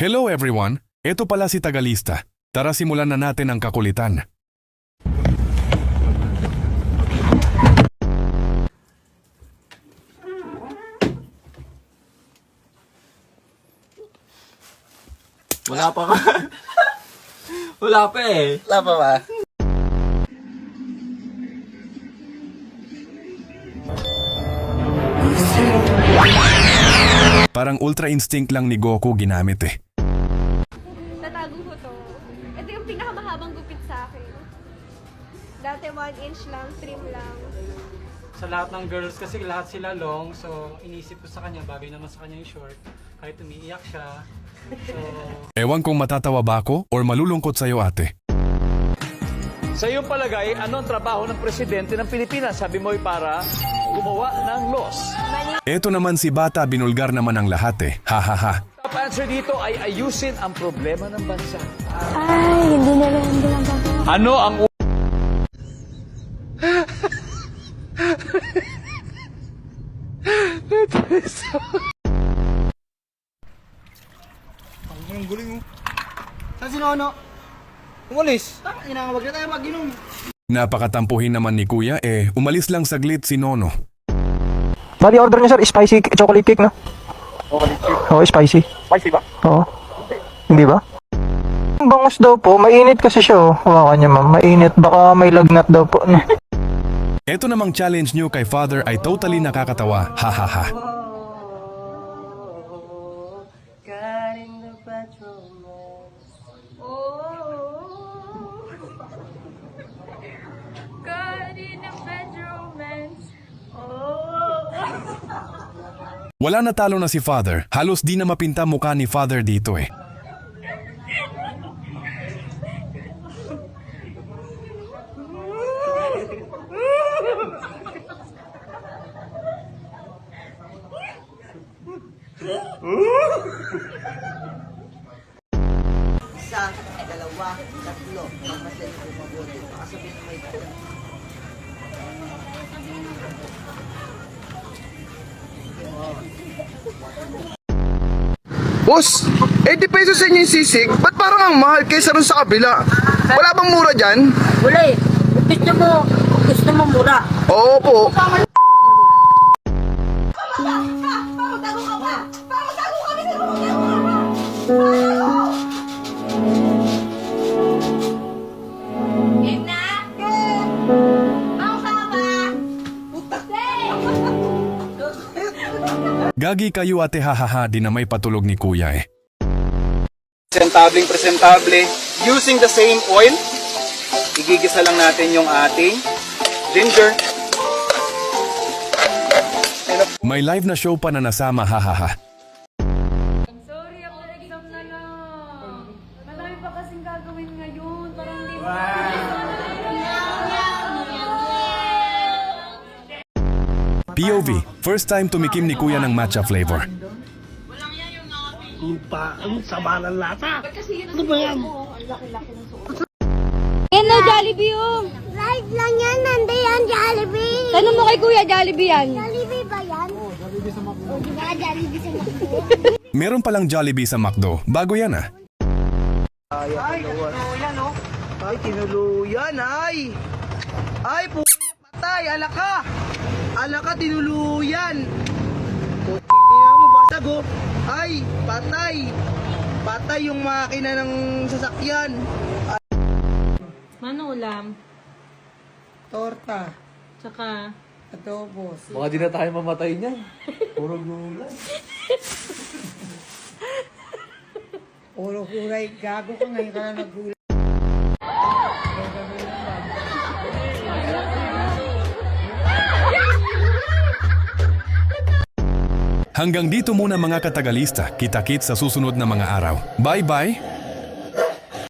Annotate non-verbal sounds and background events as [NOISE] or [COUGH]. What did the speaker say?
Hello everyone! Ito pala si Tagalista. Tara simulan na natin ang kakulitan. Wala pa ka. [LAUGHS] Wala pa eh. Wala pa ba? Parang ultra instinct lang ni Goku ginamit eh. Dati 1 inch lang, trim lang. sa lahat ng girls kasi lahat sila long so inisip ko sa kanya bagay naman sa kanya yung short kahit umiiyak siya so [LAUGHS] Ewan kung matatawa ba ako or malulungkot sa'yo ate. Sa iyong palagay, ano ang trabaho ng presidente ng Pilipinas? Sabi mo ay para gumawa ng laws. Eto naman si Bata binulgar naman ang lahat eh. Ha ha ha. Top answer dito ay ayusin ang problema ng bansa. Ay, hindi na lang hindi lang Ano ang Ang guling mo. Saan si Nono? Umalis. Taka, ina, wag na tayo mag-inom. Napakatampuhin naman ni Kuya eh umalis lang saglit si Nono. Bali, order niya sir, spicy chocolate cake, no? Chocolate cake. Oo, spicy. Spicy ba? Oo. Hindi ba? Ang Bangus daw po, mainit kasi siya, oh. Hawakan niya, ma'am. Mainit, baka may lagnat daw po. [LAUGHS] Eto namang challenge niyo kay Father ay totally nakakatawa. Ha ha ha. And... Wala na talo na si Father. Halos di na mapinta mukha ni Father dito eh. Isa, dalawa, tatlo. Pagmasyan ko mabuti. Baka sabihin mo may Boss, 80 pesos sa inyo yung sisig. Ba't parang ang mahal kaysa rin sa kabila? Wala bang mura dyan? Wala eh. Gusto mo, gusto mo mura. Oo po. Gagi kayo ate ha ha ha di na may patulog ni Kuya eh. Presentableng presentable. Using the same oil, igigisa lang natin yung ating ginger. May live na show pa na nasama ha ha ha. Sorry, ako exam na lang. Marami pa kasing gagawin ngayon. Parang hindi mo... POV, first time tumikim ni Kuya ng matcha flavor. Yan na, Jollibee oh! Live lang yan, nanda yan, Jollibee. Tanong mo kay Kuya, Jollibee yan. Jollibee ba yan? Oh, Jollibee sa Macdo. Oh, di ba Jollibee sa Macdo? Meron palang Jollibee sa McDo. Bago yan ah. Ay, tinuluyan, oh. Ay, tinuluyan, ay. Ay, po patay, alaka. Alaka, tinuluyan. Ina mo, basag, oh. Ay, patay. Patay yung makina ng sasakyan. Mano ulam? Torta. Tsaka, Adobo. Baka di na tayo mamatay niyan. Puro gulay. Puro kulay. Gago ka ngayon ka na nagulay. Hanggang dito muna mga katagalista. Kita-kit sa susunod na mga araw. Bye-bye!